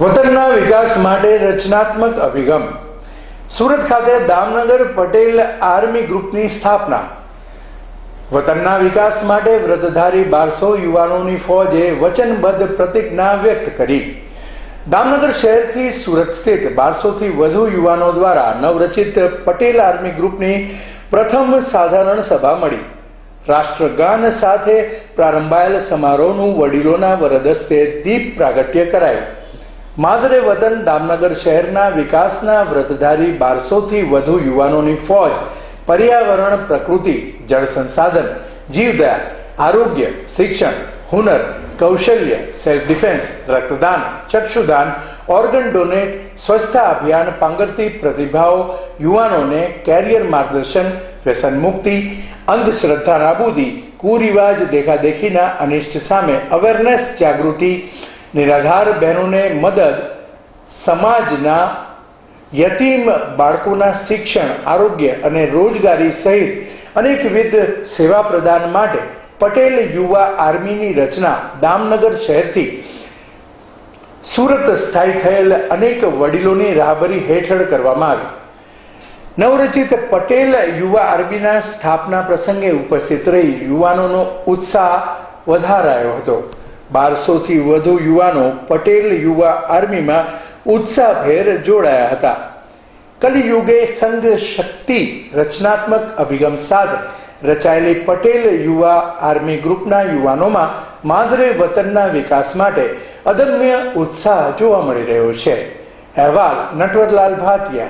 વતનના વિકાસ માટે રચનાત્મક અભિગમ. સુરત ખાતે દામનગર પટેલ આર્મી ગ્રુપની સ્થાપના. વતનના વિકાસ માટે વ્રતધારી બારસો યુવાનોની ફોજે વચનબદ્ધ પ્રતિજ્ઞા વ્યક્ત કરી. દામનગર શહેરથી સુરત સ્થિત બારસોથી વધુ યુવાનો દ્વારા નવરચિત પટેલ આર્મી ગ્રુપની પ્રથમ સાધારણ સભા મળી. રાષ્ટ્રગાન સાથે પ્રારંભાયેલ સમારોહનું વડીલોના વરદસ્તે દીપ પ્રાગટ્ય કરાયું. માદરે વતન દામનગર શહેરના વિકાસના વ્રતધારી બારસોથી વધુ યુવાનોની ફોજ, પર્યાવરણ, પ્રકૃતિ, જળ સંસાધન, જીવદયા, આરોગ્ય, શિક્ષણ, હુનર, કૌશલ્ય સેલ્ફ ડિફેન્સ રક્તદાન, ચક્ષુદાન ઓર્ગન ડોનેટ સ્વચ્છતા અભિયાન, પાંગરતી પ્રતિભાઓ, યુવાનોને કેરિયર માર્ગદર્શન, વ્યસન મુક્તિ અંધશ્રદ્ધા નાબૂદી કુરિવાજ દેખાદેખીના અનિષ્ટ સામે અવેરનેસ જાગૃતિ નિરાધાર બહેનોને મદદ, સમાજના યતીમ બાળકોના શિક્ષણ, આરોગ્ય અને રોજગારી સહિત અનેકવિધ સેવા પ્રદાન માટે પટેલ યુવા આર્મીની રચના દામનગર શહેરથી સુરત સ્થાયી થયેલ અનેક વડીલોની રાહબરી હેઠળ કરવામાં આવી. નવરચિત પટેલ યુવા આર્મીના સ્થાપના પ્રસંગે ઉપસ્થિત રહી યુવાનોનો ઉત્સાહ વધારાયો હતો. બારસોથી વધુ યુવાનો પટેલ યુવા આર્મીમાં ઉત્સાહભેર જોડાયા હતા. કલિયુગે સંઘ શક્તિ રચનાત્મક અભિગમ સાથે રચાયેલી પટેલ યુવા આર્મી ગ્રુપના યુવાનોમાં માદરે વતનના વિકાસ માટે અદમ્ય ઉત્સાહ જોવા મળી રહ્યો છે. અહેવાલ નટવરલાલ ભાતિયા